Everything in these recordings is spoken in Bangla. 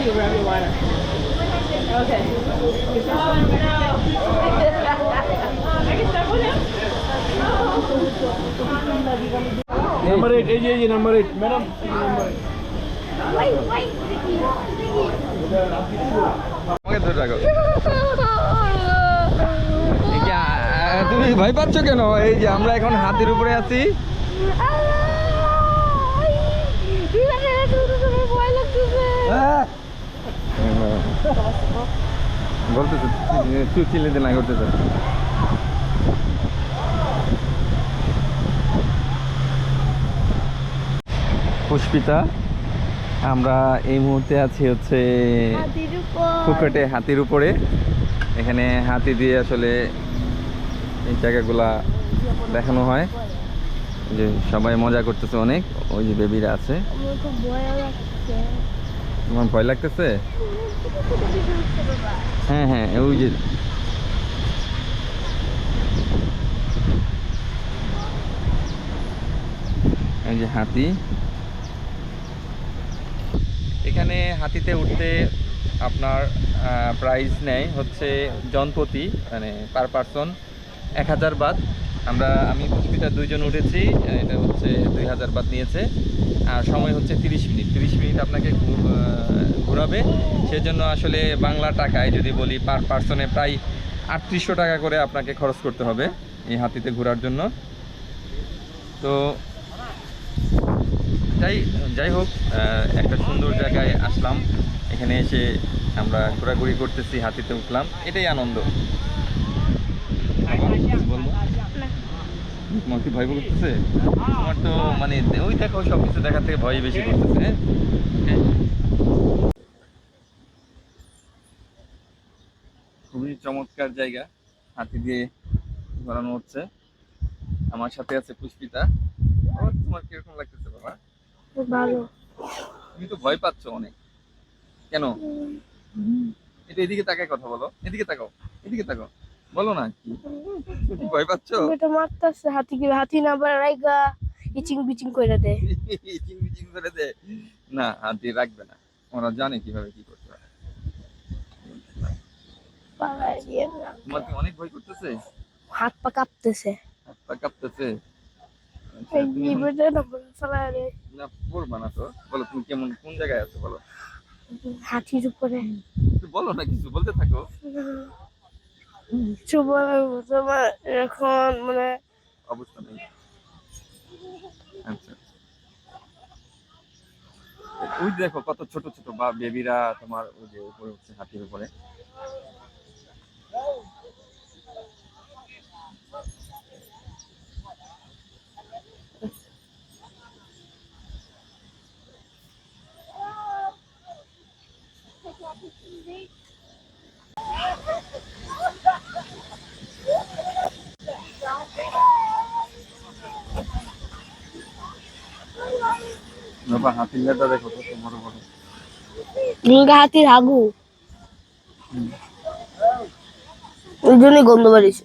you wherever you want her. Okay. I can start with him. যে এই যে নাম্বার এইট ম্যাডাম আমাকে ধরে রাখো এই যে, আহ, তুমি ভয় পাচ্ছ কেন এই যে আমরা এখন হাতির উপরে আছি বলতেছে তুই চিল্লিতে না করতেছে। পুষ্পিতা আমরা এই মুহূর্তে আছি হচ্ছে ফুকেটে হাতির উপরে। এখানে হাতি দিয়ে আসলে এই জায়গাগুলা দেখানো হয়। যে সবাই মজা করতেছে অনেক ওই যে বেবিরা আছে। তোমার ভয় লাগতেছে? হ্যাঁ হ্যাঁ ওই যে। যে হাতি। এখানে হাতিতে উঠতে আপনার প্রাইস নেয় হচ্ছে জনপ্রতি মানে পার পারসন এক হাজার বাদ। আমরা, আমি পুষ্পিতা দুইজন উঠেছি, এটা হচ্ছে দুই হাজার বাদ নিয়েছে। আর সময় হচ্ছে তিরিশ মিনিট। তিরিশ মিনিট আপনাকে ঘোরাবে। সেজন্য আসলে বাংলা টাকায় যদি বলি পার পার্সনে প্রায় আটত্রিশশো টাকা করে আপনাকে খরচ করতে হবে এই হাতিতে ঘোরার জন্য। তো যাই যাই হোক একটা সুন্দর জায়গায় আসলাম। এখানে এসে আমরা ঘোরাঘুরি করতেছি, হাতিতে উঠলাম। এটাই আনন্দ আবার কিছু বলব? তোমার কি ভয় করতেছে? তোমার তো মানে ওই দেখো সব কিছু দেখার থেকে ভয় বেশি করতেছে হ্যাঁ? খুবই চমৎকার জায়গা হাতি দিয়ে ঘোরানো হচ্ছে। আমার সাথে আছে পুষ্পিতা। ও, তোমার কীরকম লাগতেছে বাবা? ভালো। তুমি তো ভয় পাচ্ছ অনেক। কেন? এটা এদিকে তাকায় কথা বলো। এদিকে তাকাও এদিকে তাকাও। বলো না কি। ভয় পাচ্ছ? এটা মারতেছে হাতি কি হাতি না বাড়াইগা ইচিং বিচিং করে দেয়। চিং চিং করে দে না হাতি রাখবে না। ওরা জানে কীভাবে কি করতে হয়। না। তোমার কি অনেক ভয় করতেছে? হাত পা কাঁপতেছে। হাত পা কাঁপতেছে? আচ্ছা। না পড়বা না তো। বলো তুমি কেমন কোন জায়গায় আছো বলো? হাতির উপরে। বলো না কিছু বলতে থাকো। সুবল তোমার এখন মানে অবস্থা নেই। আচ্ছা। ওই দেখো কত ছোট ছোট বা বেবিরা তোমার ওই যে উপরে উঠছে হাতির উপরে। বাবা হাতির লেদা দেখো কত বড় বড় গঙ্গা হাতির হাগু। ওই জন্যই গন্ধ বাড়িছে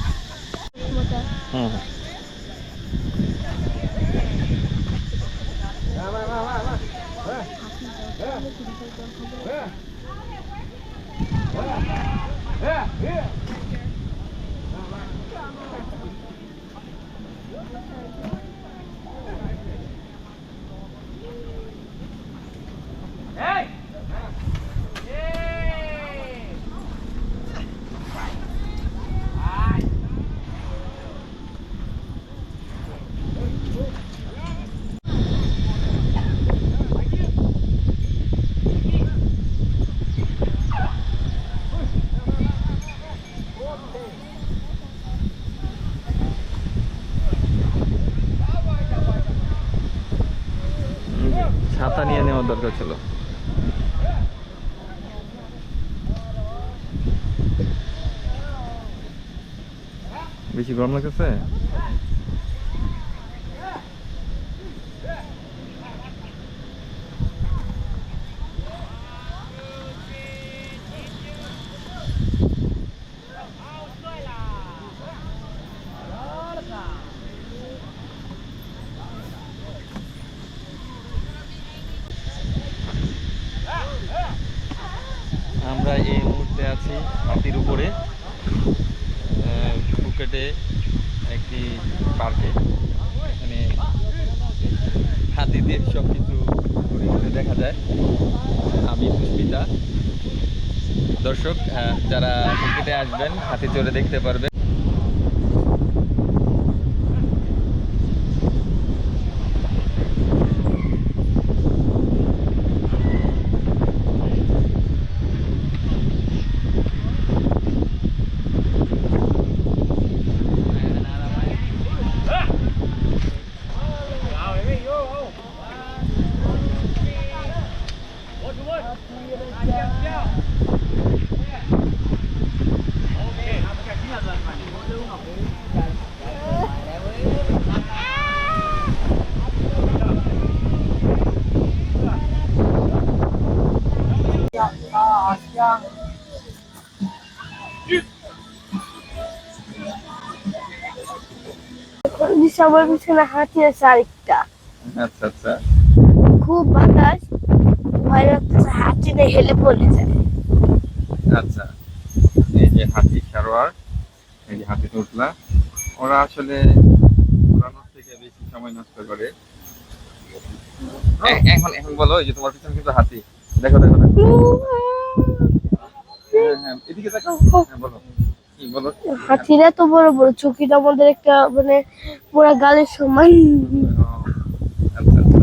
嗯。喂喂喂喂喂喂喂喂喂喂喂 দরকার ছিল। বেশি গরম লাগতেছে? আমরা এই মুহূর্তে আছি হাতির উপরে ফুকেটে একটি পার্কে। এখানে হাতি হাতিদের সব কিছু দেখা যায়। আমি পুষ্পিতা। দর্শক যারা ফুকেটে আসবেন, হাতি চড়ে দেখতে পারবেন। সবার পিছনে হাতি আছে আরেকটা আচ্ছা আচ্ছা খুব বাতাস ভয় লাগতেছে হাতি নিয়ে হেলে পড়ে যায়। আচ্ছা এই যে হাতি খেরোয়ার এই যে হাতি তুতলা ওরা আসলে উড়ানোর থেকে বেশি সময় নষ্ট করে। এখন এখন বলো এই যে তোমার পিছনে কিন্তু হাতি। দেখো দেখো দেখো। হ্যাঁ, হ্যাঁ, এদিকে হ্যাঁ বলো। হাতিরা তো বড় বড় চকিটা আমাদের একটা মানে পুরা গালের সমান ও, আচ্ছা আচ্ছা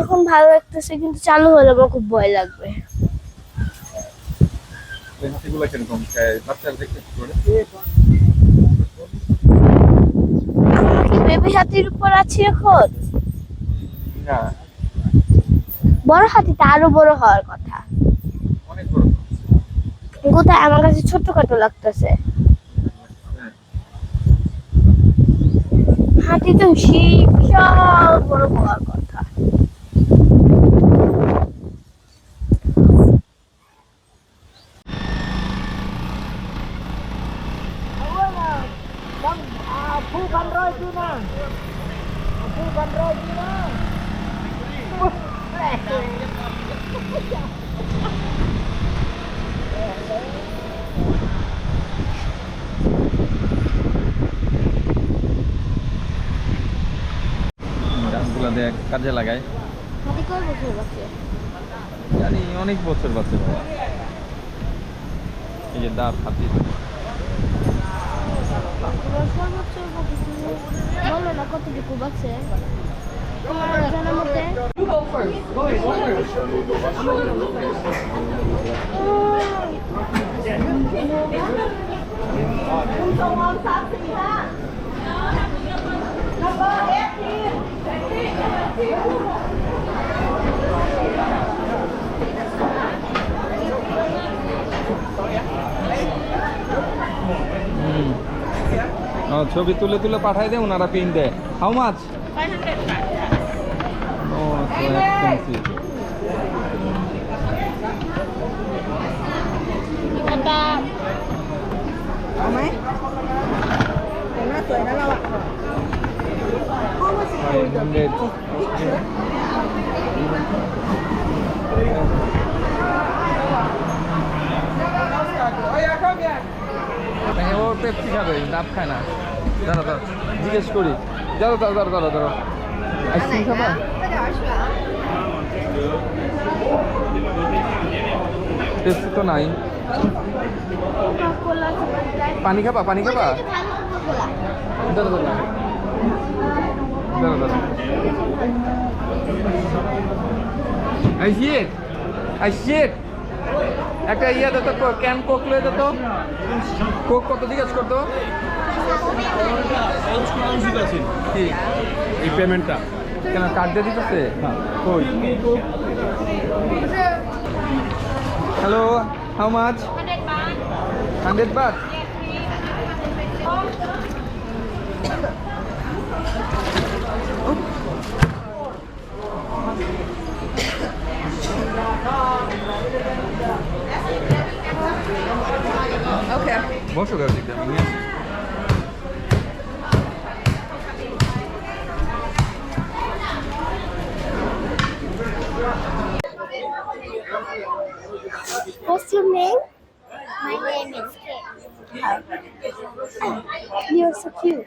এখন ভালো লাগতেছে কিন্তু চালু হলে আমার খুব ভয় লাগবে। এই হাতিগুলো কীরকম বাচ্চারা দেখতে আমরা কি বেবি হাতির উপর আছি এখন। না। বড় হাতিটা আরও বড় হওয়ার কথা। অনেক বড় কোথায়? আমার কাছে ছোটখাটো লাগতেছে। হাতি তো সেই বিশাল বড় হওয়ার কথা। কাজে লাগায়। হাতি কয় বছর জানি অনেক বছর বাচ্চা বাবা এই যে দাঁত হাতি। সর্বোচ্চ বলো না কতটুকু মতে You. ছবি তুলে তুলে পাঠাই দে ওনারা পিন দেয়। How much oh so expensive five hundred হ্যাঁ, ও পেপসি খাবে ডাব খায় না দাঁড়া দাঁড়া জিজ্ঞেস করি দাঁড়া দাঁড়া দাঁড়া দাঁড়া দাঁড়া আইসক্রিম খাবা পেপসি তো নাই পানি খাবা পানি খাবা দাঁড়া দাঁড়া একটা ইয়ে দে তো ক্যান কোক লয়ে দে তো। কোক কত জিজ্ঞেস করতো? এই পেমেন্টটা কেন কার্ড দিয়ে দিতেছে? Hello how much hundred but Okay. What's your name? My name is Kate. You're so cute.